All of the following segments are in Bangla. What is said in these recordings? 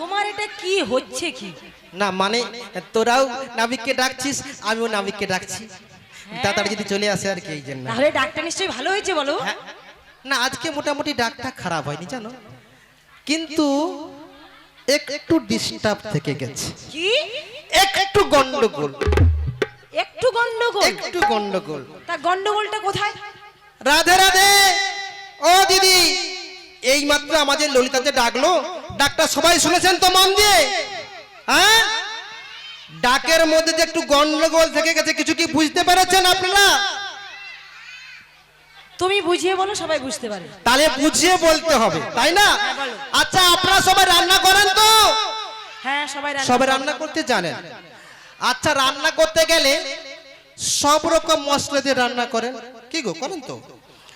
বলছে কি হচ্ছে কি? না মানে তোরাও নাবিককে ডাকছিস আমিও নাবিককে ডাকছি। তাড়াতাড়ি যদি চলে আসে আর কি এই জন্য। তাহলে ডাক্তার নিশ্চয়ই ভালো হয়েছে বলো। হ্যাঁ। না আজকে মোটামুটি ডাকটা খারাপ হয়নি জানো? কিন্তু একটু ডিস্টার্ব থেকে গেছে। কি? একটু গন্ডগোল। একটু গন্ডগোল? একটু গন্ডগোল। তা গন্ডগোলটা কোথায়? রাধে রাধে! ও দিদি! এই মাত্র আমাদের ললিতাতে ডাকলো। ডাকটা সবাই শুনেছেন তো মন দিয়ে? হ্যাঁ? ডাকের মধ্যে যে একটু গন্ডগোল থেকে গেছে কিছু কি বুঝতে পেরেছেন আপনারা? তুমি বুঝিয়ে বলো সবাই বুঝতে পারে। তাহলে বুঝিয়ে বলতে হবে তাই না? হ্যাঁ, আচ্ছা আপনারা সবাই রান্না করেন তো? হ্যাঁ সবাই রান্না সবাই রান্না করতে জানেন। আচ্ছা রান্না করতে গেলে সব রকম মশলা দিয়ে রান্না করেন। কি গো করেন তো?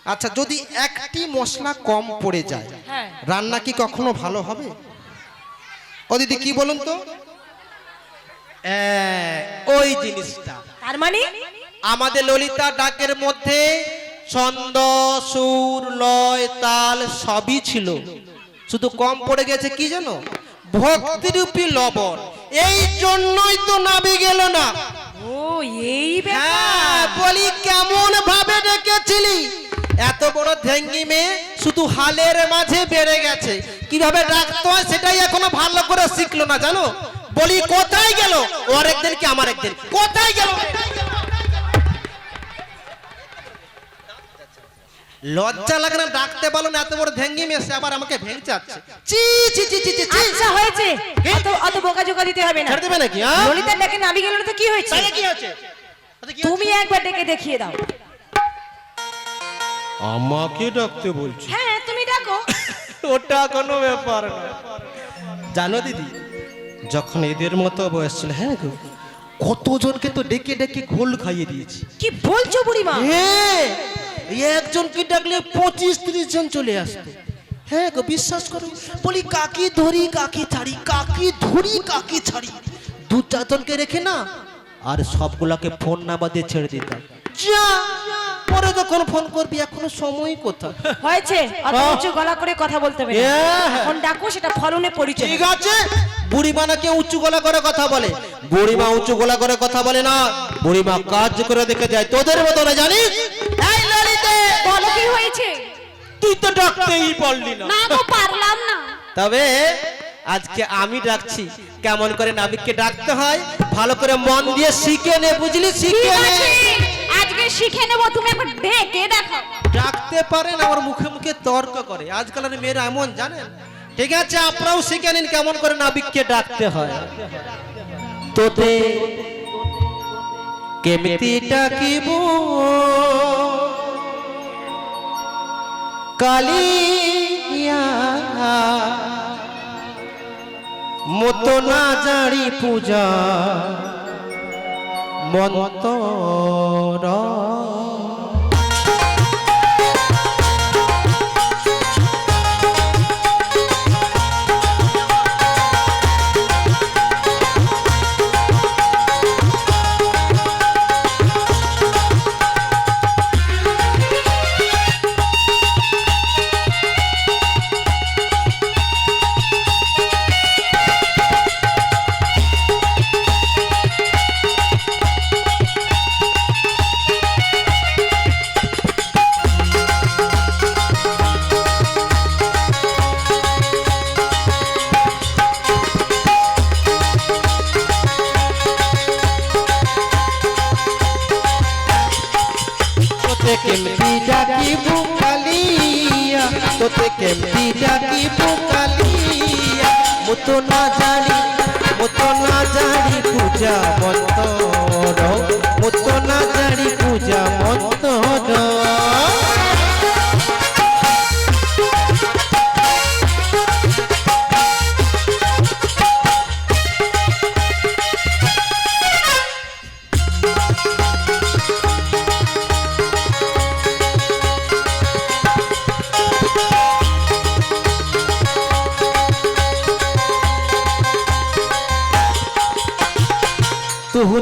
আচ্ছা যদি একটি মশলা কম পড়ে যায় হ্যাঁ। রান্না কি কখনো ভালো হবে? ও দিদি কি বলুন তো? ওই জিনিসটা। তার মানে? আমাদের ললিতা ডাকের মধ্যে ছন্দ সুর লয় তাল সবই ছিল। শুধু কম পড়ে গেছে কি জানো? ভক্তিরূপী লবণ। এই জন্যই তো নাবি গেল না। ও এই হ্যাঁ বলি কেমন ভাবে ডেকেছিলি? এত বড় ধেঙ্গি মেয়ে শুধু হালের মাঝে বেড়ে গেছে। কীভাবে ডাকতে হয় সেটাই এখনও ভালো করে শিখলো না জানো? বলি কোথায় গেল? ওর একদিন কি আমার একদিন। কোথায় গেল? লজ্জা লাগে না ডাকতে পারল না এত বড় ধেঙ্গি মেয়ে সে আবার আমাকে ভেঙে যাচ্ছে চি চি চি চি চি চি আচ্ছা হয়েছে। অত অত বোকা জোকা দিতে হবে না। ছেড়ে দেবে নাকি হ্যাঁ? ললিতার ডাকে নাবি গেল তো কি হয়েছে? কি হচ্ছে তাহলে কি হচ্ছে? তুমি একবার ডেকে দেখিয়ে দাও। আমাকে ডাকতে বলছি। হ্যাঁ তুমি ডাকো। ওটা কোনো ব্যাপার না। জানো দিদি যখন এদের মতো বয়স ছিল হ্যাঁ গো কতজনকে তো ডেকে ডেকে ঘোল খাইয়ে দিয়েছি। কি বলছো বুড়িমা? হ্যাঁ এই একজনকে ডাকলে পঁচিশ তিরিশ জন চলে আসতো। হ্যাঁ গো বিশ্বাস করো বলি কাকি ধরি কাকি ছাড়ি কাকি ধরি কাকি ছাড়ি। দু চারজনকে রেখে না আর সবগুলাকে ফোন নাম্বার দিয়ে ছেড়ে দিতাম। যা! পরে যখন ফোন করবি এখনও সময় কোথায়? হয়েছে। অত হ্যাঁ। উঁচু গলা করে কথা বলতে হবে না। হ্যাঁ। এখন ডাকো সেটা ফলনে পরিচয় ঠিক আছে। বুড়িমা নাকি উঁচু গলা করে কথা বলে। বুড়িমা উঁচু গলা করে কথা বলে না। বুড়িমা কাজ করে দেখে যায়। তোদের মতো না জানিস? এই ললিতে বলো কি হয়েছে? তুই তো ডাকতেই পারলি না। না গো পারলাম না। তবে আজকে আমি ডাকছি। কেমন করে নাবিককে ডাকতে হয় ভালো করে মন দিয়ে শিখে নে বুঝলি? শিখে নে। শিখে নেব, তুমি একবার ডেকে দেখো। ডাকতে পারেন আমার মুখে মুখে তর্ক করে। আজকালের মেয়েরা এমন, জানেন? ঠিক আছে, আপনারাও শিখে নিন কেমন করে নাবিককে ডাকতে হয়। তোতে কেমিতি ডাকিব? কালিয়া মতো না জাড়ি পূজা। মন্তর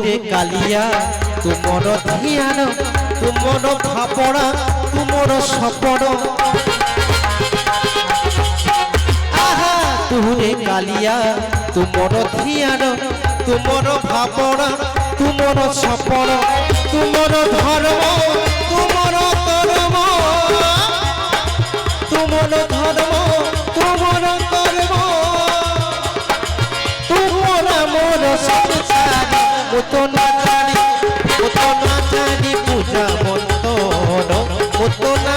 রে কালিয়া তুমর ধিয়ান তুমর ভাবনা তুমর সপন আহা তুহরে কালিয়া তুমর ধিয়ান তুমর ভাবনা তুমর সপন তুমর ধর্ম তুমর ধর্ম তুমর মুতনা জানি মুতনা জানি পূজা মন্তন মুতনা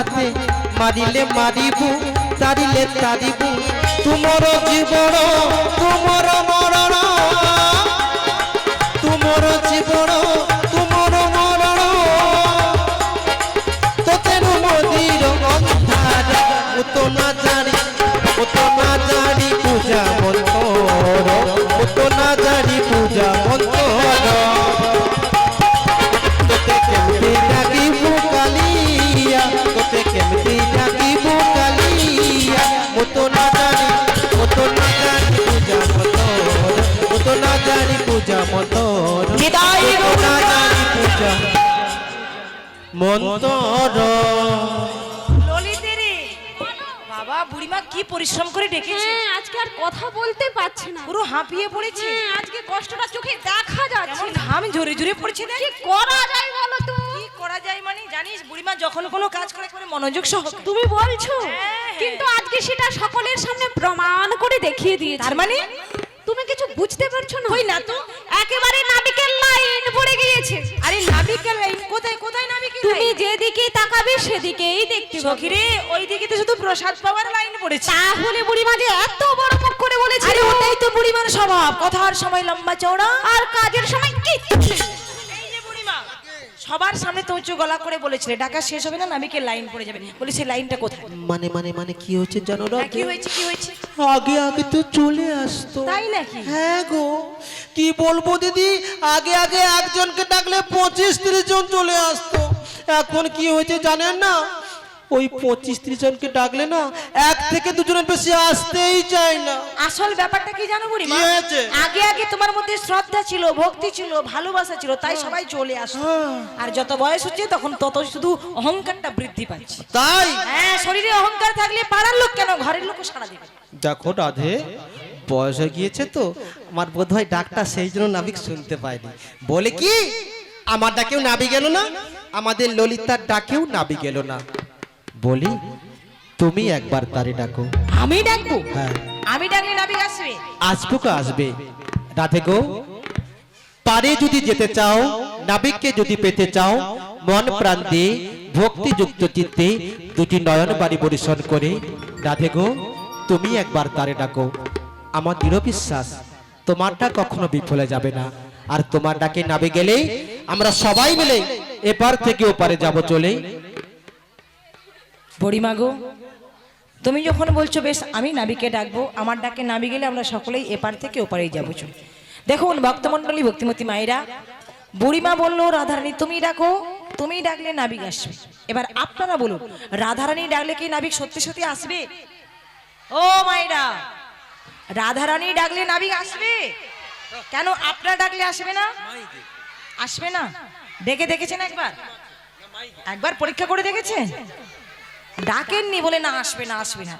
হাতে মারিলে মারিবু তারিলে তারিবু তোমার জীবন তোমার মরণ বিদায় মন্তর। বাবা বুড়িমা কি পরিশ্রম করে ডেকেছে? হ্যাঁ আজকে আর কথা বলতে পারছে না। পুরো হাঁপিয়ে পড়েছে। হ্যাঁ আজকে কষ্টটা চোখে দেখা যাচ্ছে ঘাম ঝরে ঝরে পড়ছে দেখ। কি করা যায় বলো তো? কি করা যায় মানে জানিস বুড়িমা যখন কোনো কাজ করে করে মনোযোগ সহ তুমি বলছো হ্যাঁ। কিন্তু আজকে সেটা সকলের সামনে প্রমাণ করে দেখিয়ে দিয়েছে। তার মানে? কিছু বুঝতে পারছ না? ওই না তো? একেবারে নাবিকের লাইন পড়ে গিয়েছে। আরে নাবিকের লাইন কোথায় কোথায় নাবিকের তুমি যেদিকে তাকাবে সেদিকেই দেখতে পাবে। রে ওই দিকে তো শুধু প্রসাদ পাওয়ার লাইন পড়েছে। তাহলে বুড়ি যে এত বড় মুখ করে বলেছে আরে ওটাই তো বুড়ি মার স্বভাব। কথার সময় লম্বা চওড়া। আর কাজের সময় কি এই যে বুড়িমা সবার সামনে তো উঁচু গলা করে বলেছিলে ডাকা শেষ হবে না নাবিকের লাইন পড়ে যাবে। বলে সেই লাইনটা কোথায়? মানে মানে মানে কি হয়েছে জানো না হ্যাঁ, কি হয়েছে কি হয়েছে? আগে আগে তো চলে আসতো তাই নাকি? হ্যাঁ গো। কি বলব দিদি? আগে আগে একজনকে ডাকলে পঁচিশ তিরিশ জন চলে আসতো। এখন কি হয়েছে জানেন না? ওই পঁচিশ ত্রিশ জনকে ডাকলে না এক থেকে দুজনের বেশি আসতেই চায় না। আসল ব্যাপারটা কি জানো হয়েছে? আগে আগে তোমার মধ্যে শ্রদ্ধা ছিল ভক্তি ছিল ভালোবাসা ছিল তাই সবাই চলে আসতো হ্যাঁ। আর যত বয়স হচ্ছে তখন তত শুধু অহংকারটা বৃদ্ধি পাচ্ছে। তাই? হ্যাঁ শরীরে অহংকার থাকলে পাড়ার লোক কেন? ঘরের লোক সারা দেবে। দেখো রাধে বয়স হয়ে গিয়েছে তো আমার বোধ হয় ডাকটা সেই জন্য নাবিক শুনতে পায়নি। বলে কি? আমার ডাকেও নাবি গেল না আমাদের ললিতার ডাকেও নাবি গেল না। বলি তুমি একবার তারে ডাকো। আমি ডাকবো? হ্যাঁ। আমি ডাকলে নাবিক আসবে? আসব কা আসবে। রাধে গো পারে যদি যেতে চাও নাবিককে যদি পেতে চাও মন প্রাণ দিয়ে ভক্তিযুক্ত চিত্তে দুটি নয়ন বাড়ি পরিশন করে রাধে গো তুমি একবার তারে ডাকো। আমার দৃঢ় বিশ্বাস তোমারটা কখনো বিফলে যাবে না। আর তোমার ডাকে নাবে গেলে আমরা সবাই মিলে এপার থেকে ওপারে যাব চলে। বুড়িমা গো তুমি যখন বলছো, বেশ, আমি নাবিকে ডাকবো, আমার ডাকে নাবি গেলে আমরা সকলেই এপার থেকে ওপারেই যাব, চল। দেখুন, ভক্তমণ্ডলী, ভক্তিমতী মায়েরা, বুড়িমা বলল, রাধারানী, তুমি ডাকো, তুমি ডাকলে নাবিক আসবে। এবার আপনারা বলুন, রাধারানী ডাকলে কি নাবিক সত্যি সত্যি আসবে? ও মায়েরা, রাধারানী ডাকলে নাবিক আসবে? কেন আপনারা ডাকলে আসবে না? আসবে না? ডেকে দেখেছেন একবার? একবার পরীক্ষা করে দেখেছেন? ডাকেননি বলে না, আসবে না আসবে না।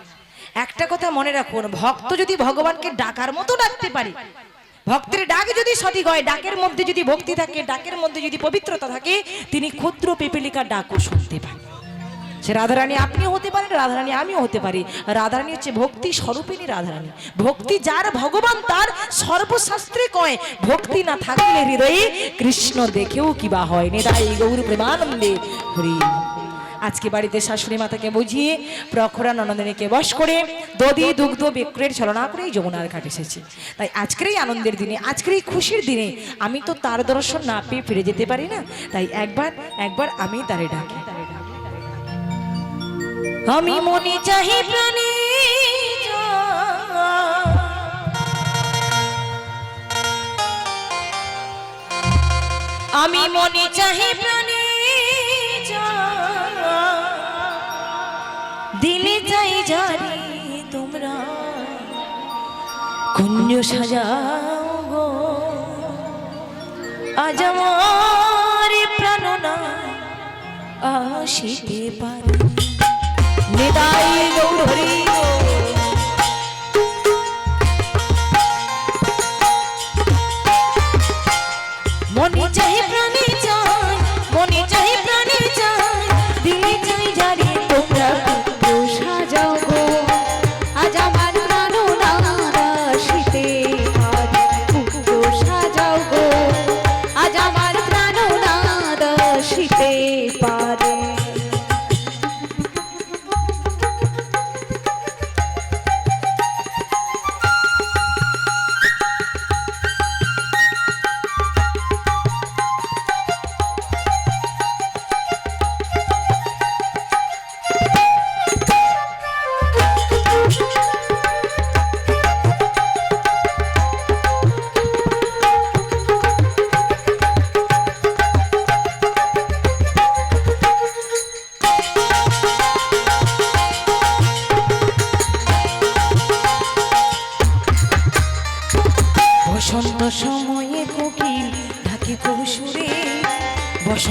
একটা কথা মনে রাখুন, ভক্ত যদি ভগবানকে ডাকার মতো ডাকতে পারে, ভক্তের ডাক যদি সঠিক হয়, ডাকের মধ্যে যদি ভক্তি থাকে, ডাকের মধ্যে যদি পবিত্রতা থাকে, তিনি ক্ষুদ্র পিপিলিকার ডাকও শুনতে পান। সে রাধারানী আপনিও হতে পারেন, রাধারানী আমিও হতে পারি। রাধারানী হচ্ছে ভক্তি স্বরূপিনী রাধারানী। ভক্তি যার ভগবান, তার সর্বশাস্ত্রে কয়, ভক্তি না থাকলে হৃদয়ে কৃষ্ণ দেখেও কিবা হয়? নেতাই গৌর প্রেমানন্দে হরি। আজকে বাড়িতে শাশুড়ি মাতাকে বুঝিয়ে প্রখরা ননদিনীকে বস করে দধি দুগ্ধ বিক্রয়ের ছলনা করেই যমুনার ঘাট এসেছি। তাই আজকের এই আনন্দের দিনে, আজকের এই খুশির দিনে আমি তো তার দর্শন না পেয়ে ফিরে যেতে পারি না। তাই একবার একবার আমি তারে ডাকি। আমি মনে চাহি প্রাণী আমি মনে চাহি প্রাণী দিলে চাই জানি তোমরা। কুঞ্জ সাজাও গো। আজ আমার প্রাণনা আসিতে পারে। নিদাই গৌরী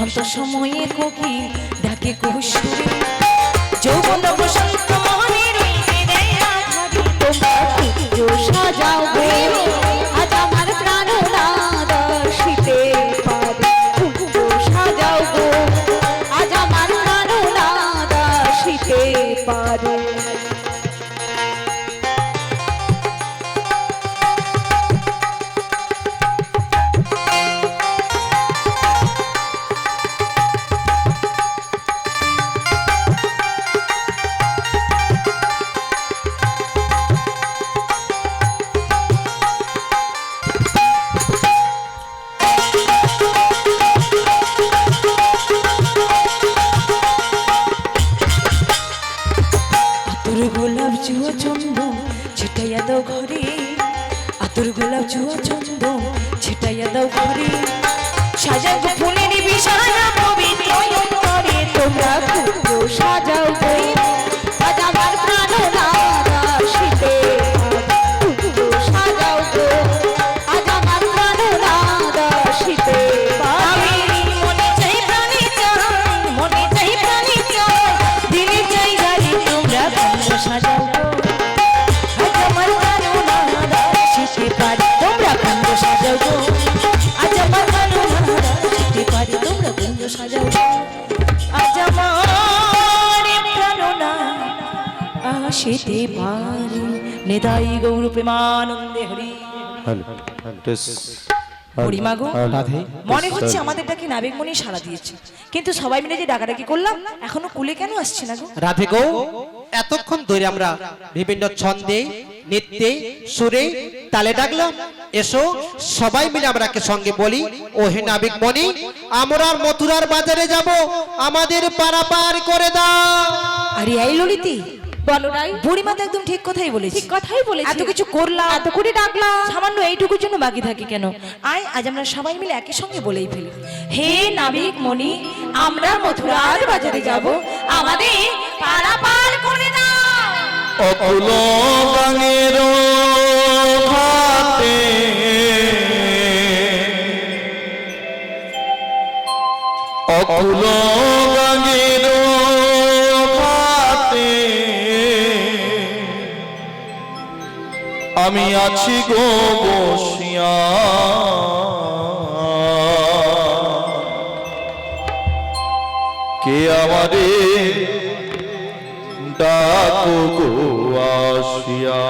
বসন্ত সময়ে কোকিল ডাকে কুসুরে যৌবন বসন্ত মনে রইবে দেয় আধারে। তোমরা সাজাও চন্দন ছিটাইয়া দাও ঘরে। সাজাব ফুলের বিছানা। নেদাই গৌর প্রেমানন্দে হরি। হরিমা গো মনে হচ্ছে আমাদেরটাকে নাবিকমণি সাড়া দিয়েছে। কিন্তু সবাই মিলে যে ডাকাডাকি করলাম এখনও কুলে কেন আসছে না গো? রাধে গো এতক্ষণ ধরে আমরা বিভিন্ন ছন্দে নৃত্যে সুরে তালে ডাকলাম। এসো সবাই মিলে আমরা সঙ্গে বলি ও হে নাবিক মণি আমরা মথুরার বাজারে যাব। আমাদের পারাপার করে দাও। আরে এই ললিতি বলো নাই? বুড়িমা তো একদম ঠিক কথাই বলেছে। ঠিক কথাই বলেছি। এত কিছু করলাম এত করে ডাকলাম। সামান্য এইটুকুর জন্য বাকি থাকে কেন? আয় আজ আমরা সবাই মিলে একই সঙ্গে বলেই ফেলি। হে নাবিক মণি আমরা মথুরার বাজারে যাব। আমাদের পারাপার করে দাও। অকুল ঘাটে। অকুল আমি আছি গো বসিয়া। কে আমারে ডাকো গো আসিয়া?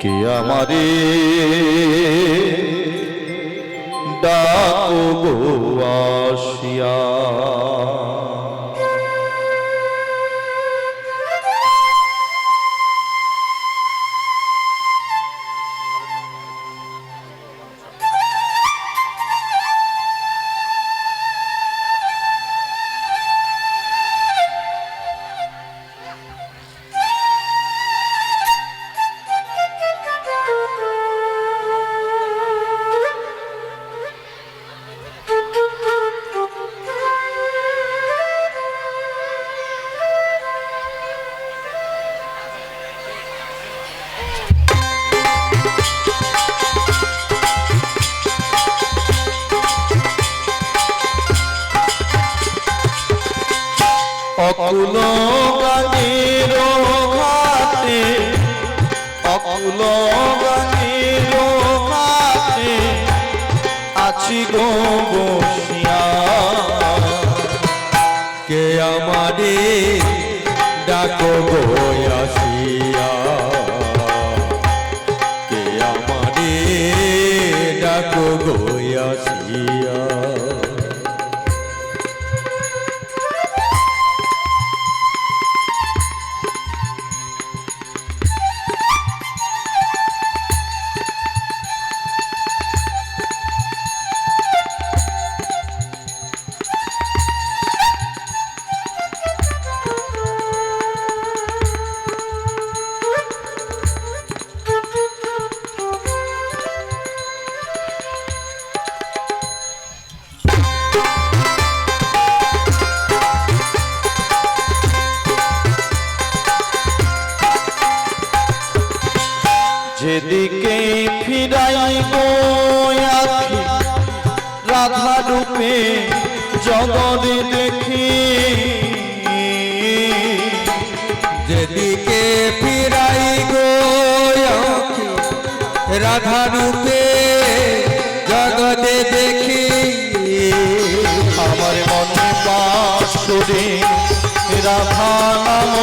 কে আমারে ডাকো গো আসিয়া? অকুল গানের ঘাটে অকুল গানের ঘাটে আছি গো বসিয়া। কে আমারে ডাকো গো কে রাধা নাম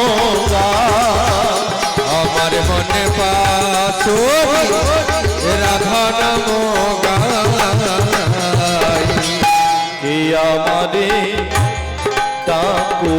আমার মনে পাশো রাধা নাম কে আমারে ডাকো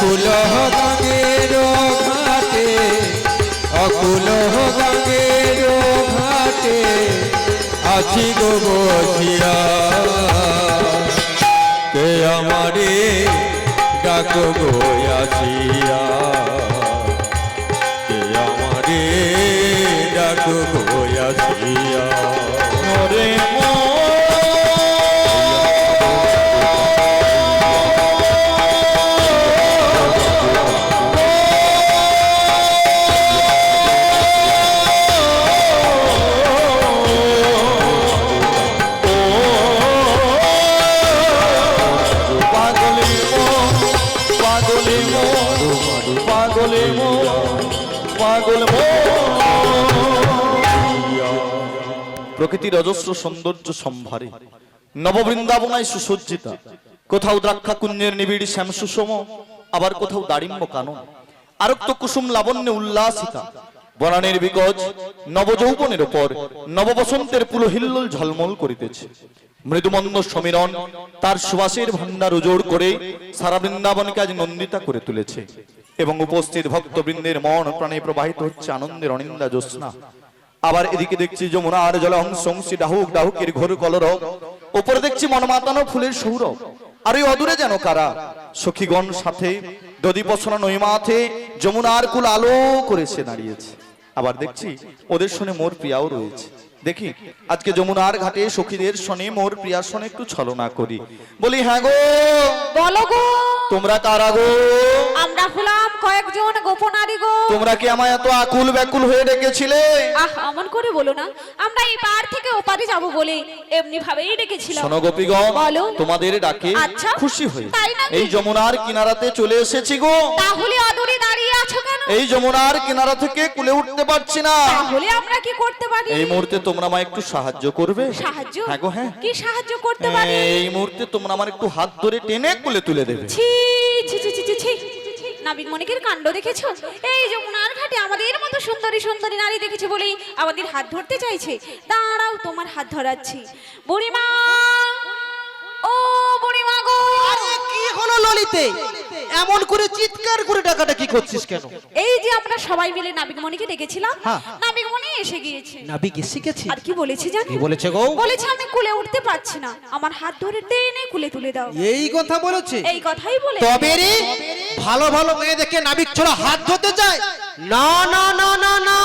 অকুল গঙ্গের ঘাটে অকুল গঙ্গের ঘাটে আছি গো বসিয়া। কে আমারে ডাক গো আসিয়া। কে আমারে ডাক গো প্রকৃতির অজস্র সৌন্দর্য সম্ভারে। নববৃন্দাবনায় সুসজ্জিতা। কোথাও দ্রাক্ষা কুঞ্জের নিবিড় শ্যাম সুষম আবার কোথাও দাড়িম্ব কানন। আরক্ত কুসুম লাবণ্যে উল্লাসিতা। বনানের বিকজ নবযৌবনের উপর নববসন্তের পুলহিল্লোল ঝলমল করিতেছে। মৃদুমন্দ সমীরণ তার সুবাসের ভান্ডার উজোড় করে সারা বৃন্দাবনকে আজ নন্দিতা করে তুলেছে। এবং উপস্থিত ভক্তবৃন্দের মন প্রাণে প্রবাহিত হচ্ছে আনন্দের অনিন্দা জ্যোৎস্না। আবার এদিকে দেখছি যমুনার জলে হংসংসি ডাহুক ডাহুকের ঘোর কলরব উপরে দেখছি মনমাতানো ফুলের সৌরভ। আর ওই অদূরে যেন কারা? সখীগণ সাথে দদি পছনা নৈমাথে যমুনার কুল আলো করেছে দাঁড়িয়েছে। আবার দেখছি ওদের শুনে মোর প্রিয়াও রয়েছে। দেখি আজকে যমুনার ঘাটে সখীদের শনে মোর প্রিয়ার শনে একটু ছলনা করি। বলি হ্যাঁ গো। বলো গো। তোমরা কারা গো? আমরা হলাম কয়েকজন গোপনারী গো। তোমরা কি আমায় এত আকুল ব্যাকুল হয়ে ডেকেছিলে? আহ অমন করে বলো না। আমরা এই পার থেকে ওপারে যাব বলে এমনি ভাবেই ডেকেছিলাম। শোনো গোপীগণ বলো। তোমাদের ডাকে আচ্ছা। খুশি হই। তাই? এই যমুনার কিনারাতে চলে এসেছি গো। তাহলে অদূরে দাঁড়িয়ে আছো কেন? এই যমুনার কিনারা থেকে কুলে উঠতে পারছি না। তাহলে আমরা কি করতে পারি? এই মুহূর্তে তোমরা আমায় একটু সাহায্য করবে? সাহায্য? হ্যাঁ গো হ্যাঁ। কি সাহায্য করতে পারি? এই মুহূর্তে তোমরা আমার একটু হাত ধরে টেনে কুলে তুলে দেবে। ছি ছি ছি ছি ছি নাবিক মনিকের কাণ্ড দেখেছ? এই যমুনার ঘাটে আমাদের মতো সুন্দরী সুন্দরী নারী দেখেছে বলেই আমাদের হাত ধরতে চাইছে। দাঁড়াও তোমার হাত ধরাচ্ছি। বুড়িমা! ও বুড়িমা গো! আরে কি হলো ললিতে? এমন করে চিৎকার করে ডাকাটা কি করছিস কেন? এই যে আমরা সবাই মিলে নাবিক মনিকে ডেকেছিলাম হ্যাঁ। নাবিক মনি এসে গিয়েছে। নাবিক এসে গেছে। আর কি বলেছে জানো? কি বলেছে গো? বলেছে আমি কুলে উঠতে পারছি না। আমার হাত ধরে টেনে কুলে তুলে দাও। এই কথা বলেছে। এই কথাই বলে তবে রে ভালো ভালো মেয়ে দেখে নাবিক ছোড়া হাত ধরতে চায় না না না না না।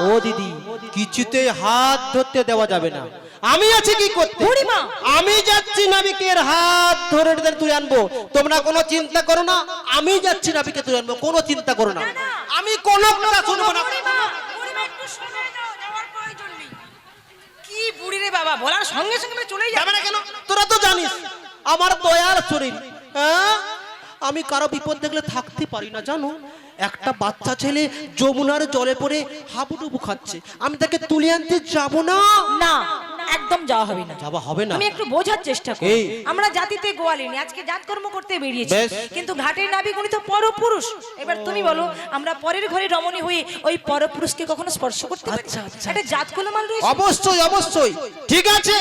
ও দিদি কিছুতে হাত ধরতে দেওয়া যাবে না। আমি আছি কি করতে? আমি যাচ্ছি নাবিকের হাত ধরে তুই আনব। তোমরা কোনো চিন্তা করো না আমি যাচ্ছি নাবিকে তুলে আনব কোনো চিন্তা করো না। আমি কোনো কথা শুনব না। কি বুড়ি রে বাবা বলার সঙ্গে সঙ্গে চলে যাবে না কেন? তোরা তো জানিস আমার দয়ার শরীর হ্যাঁ? আমি কারও বিপদ দেখলে থাকতে পারি না জানো? একটা বাচ্চা ছেলে যমুনার জলে পড়ে হাবুডুবু খাচ্ছে। আমি তাকে তুলে আনতে যাব না? না। একদম যাওয়া হবে না। যাওয়া হবে না। আমি একটু বোঝার চেষ্টা করি। আমরা জাতিতে গোয়ালিনি আজকে জাতকর্ম করতে বেরিয়েছি। কিন্তু ঘাটের নাবিক উনি তো পরপুরুষ। এবার তুমি বলো আমরা পরের ঘরে রমণী হয়ে ওই পরপুরুষকে কখনো স্পর্শ করতে পারি? আচ্ছা, আচ্ছা, একটা জাত মাল রয়েছে? অবশ্যই অবশ্যই। ঠিক আছে?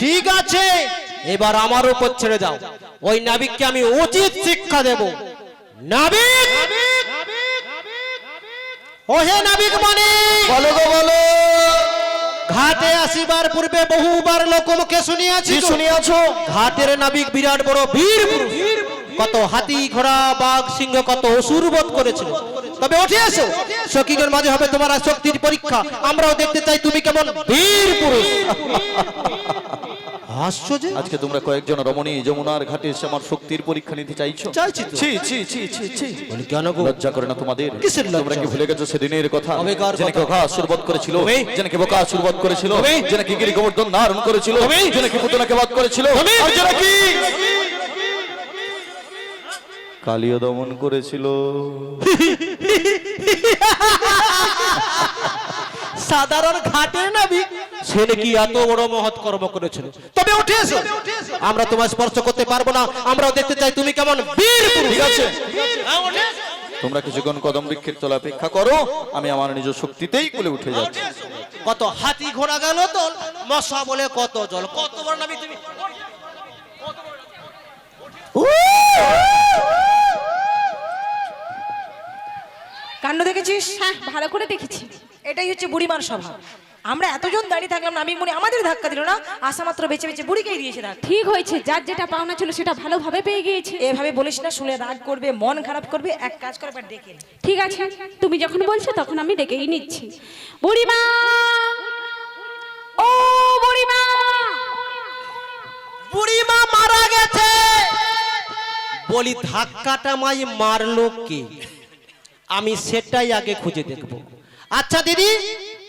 ঠিক আছে। এবার আমার উপর ছেড়ে দাও ওই নাবিককে আমি উচিত শিক্ষা দেব। নাবিক! ওহে নাবিক মানে বলো গো বলো। ঘাটে আসিবার পূর্বে বহুবার লোকমুখে শুনিয়াছি শুনিয়াছ? ঘাটের নাবিক বিরাট বড় বীর। কত হাতি ঘোড়া বাঘ সিংহ কত অসুর বধ করেছিল। তবে উঠে এসো। সখীগণ মাঝে হবে তোমার শক্তির পরীক্ষা। আমরাও দেখতে চাই তুমি কেমন বীর পুরুষ। হাসছো যে আজকে তোমরা কয়েকজন রমণী যমুনার ঘাটে এসে আমার শক্তির পরীক্ষা নিতে চাইছো? চাইছি তো। ছি ছি ছি ছি ছি। বলি কেন গো? লজ্জা করে না তোমাদের? কিসের লজ্জা? তোমরা কি ভুলে গেছো সেদিনের কথা? কবেকার যে নাকি কথা? ওকা সুরবত করেছিল? যে নাকি বোকা সুরবত করেছিল? যে নাকি গিরি গোবর্ধন ধারণ করেছিল? যে নাকি পুতনাকে বাদ করেছিল? আর যে নাকি কালিও দমন করেছিল। সাধারণ ঘাটে নাবি সে নাকি এত বড় মহৎ কর্ম করেছিল? তবে উঠে এসো আমরা তোমার স্পর্শ করতে পারব না। আমরাও দেখতে চাই তুমি কেমন বীর। ঠিক আছে। হ্যাঁ। তোমরা কিছুক্ষণ কদম বৃক্ষের তলা অপেক্ষা করো। আমি আমার নিজ শক্তিতেই কুলে উঠে যাচ্ছি। কত হাতি ঘোড়া গেল তো? মশা বলে কত জল। কত বড় নাবি তুমি? কাণ্ড দেখেছিস? হ্যাঁ ভালো করে দেখেছি। এটাই হচ্ছে বুড়িমার স্বভাব। আমরা এতজন দাঁড়িয়ে থাকলাম নাবিক মনে আমাদের ধাক্কা দিল না আসা মাত্র বেঁচে বেঁচে বুড়িকেই দিয়েছে ধাক্কা। ঠিক হয়েছে যার যেটা পাওনা ছিল সেটা ভালোভাবে পেয়ে গিয়েছে। এভাবে বলিস না শুনে রাগ করবে মন খারাপ করবে এক কাজ করে একবার ডেকে ঠিক আছে তুমি যখন বলছো তখন আমি ডেকেই নিচ্ছি। বুড়িমা! ও বুড়িমা! বুড়িমা মারা গেছে! বলি ধাক্কাটা মাই মারলো কে? আমি সেটাই আগে খুঁজে দেখব। আচ্ছা দিদি,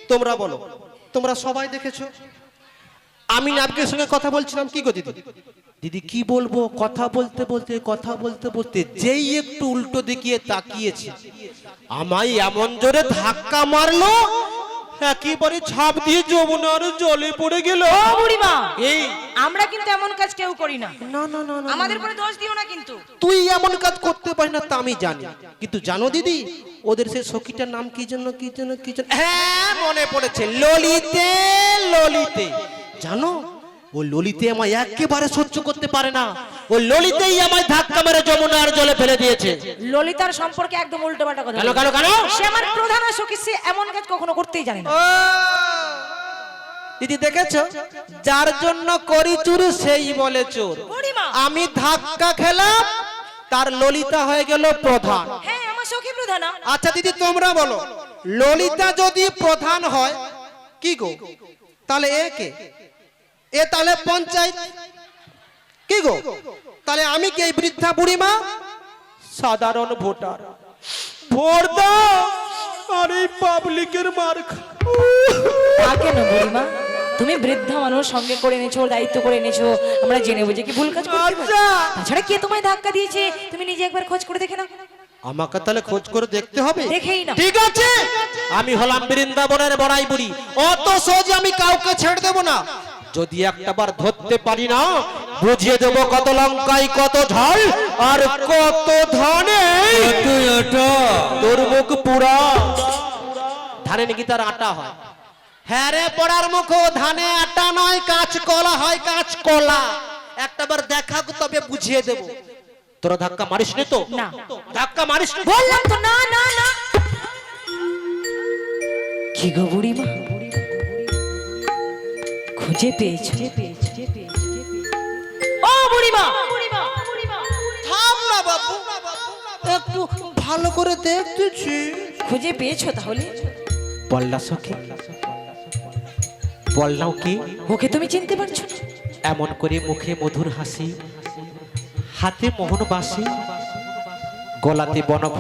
তোমরা বলো। তোমরা সবাই দেখেছ? আমি নাবিকের সঙ্গে কথা বলছিলাম। কি গো দিদি? দিদি, কি বলব? কথা বলতে বলতে, কথা বলতে বলতে যেই একটু উল্টো দিকে তাকিয়েছে। আমায় এমন জোরে ধাক্কা মারলো একেবারে ছাপ দিয়ে যমুনার জলে পড়ে গেল। ও বুড়িমা এই। আমরা কিন্তু এমন কাজ কেউ করি না। না না না না আমাদের উপরে দোষ দিও না কিন্তু। তুই এমন কাজ করতে পারিস না তা আমি জানি। কিন্তু জানো দিদি ওদের সেই সখীটার নাম কি জন্য কি জন্য কি জন্য হ্যাঁ মনে পড়েছে ললিতে ললিতে। জানো ও ললিতে আমায় একেবারে সহ্য করতে পারে না। ও ললিতেই আমায় ধাক্কা মেরে যমুনার জলে ফেলে দিয়েছে। ললিতার সম্পর্কে একদম উল্টো পাল্টা কথা কেন কেন কেন সে আমার প্রধান সখী সে এমন কাজ কখনো করতেই জানে না। দিদি দেখেছ? যার জন্য করি চুর সেই বলে চোর। আমি ধাক্কা খেলাম তার ললিতা হয়ে গেল প্রধান। হ্যাঁ আমার সখী প্রধান। আচ্ছা দিদি তোমরা বলো ললিতা যদি প্রধান হয় কি গো? তাহলে এ কে? এ তাহলে পঞ্চায়েত। কি গো? তাহলে আমি কি এই বৃদ্ধা বুড়িমা? সাধারণ ভোটার। ভোট দাও। আর এই পাবলিকের মার তা কেন বুড়িমা? তুমি বৃদ্ধা মানুষ সঙ্গে করে এনেছো দায়িত্ব করে এনেছো। আমরা জেনে বুঝে কি ভুল কাজ পারি? আচ্ছা। তাছাড়া কে তোমায় ধাক্কা দিয়েছে? তুমি নিজে একবার খোঁজ করে দেখে নাও। আমাকে তাহলে খোঁজ করে দেখতে হবে? দেখেই না ঠিক আছে। আমি হলাম বৃন্দাবনের বড়াই বুড়ি অত সহজে আমি কাউকে ছেড়ে দেব না। যদি একটা বার ধরতে পারি না বুঝিয়ে দেব কত লঙ্কায় কত ঝাল আর কত ধানে। তোর মুখ পুরা। ধানে নাকি তার আটা হয়? হ্যাঁ রে পড়ার মুখ ধানে আটা নয় কাঁচ কলা হয় কাঁচ কলা একটা বার দেখা তবে বুঝিয়ে দেব। তোরা ধাক্কা মারিস নি তো? না। ধাক্কা মারিস বললাম তো না না না। কি গো বুড়িমা? খুঁজে পেয়েছ। ও বুড়িমা! থাম না বাবু একটু ভালো করে দেখতেছি। খুঁজে পেয়েছ তাহলে? বললা সখী বললাম কি? ওকে তুমি চিনতে পারছ না? এমন করে মুখে মধুর হাসি হাতে মোহন বাসি গলাতে বন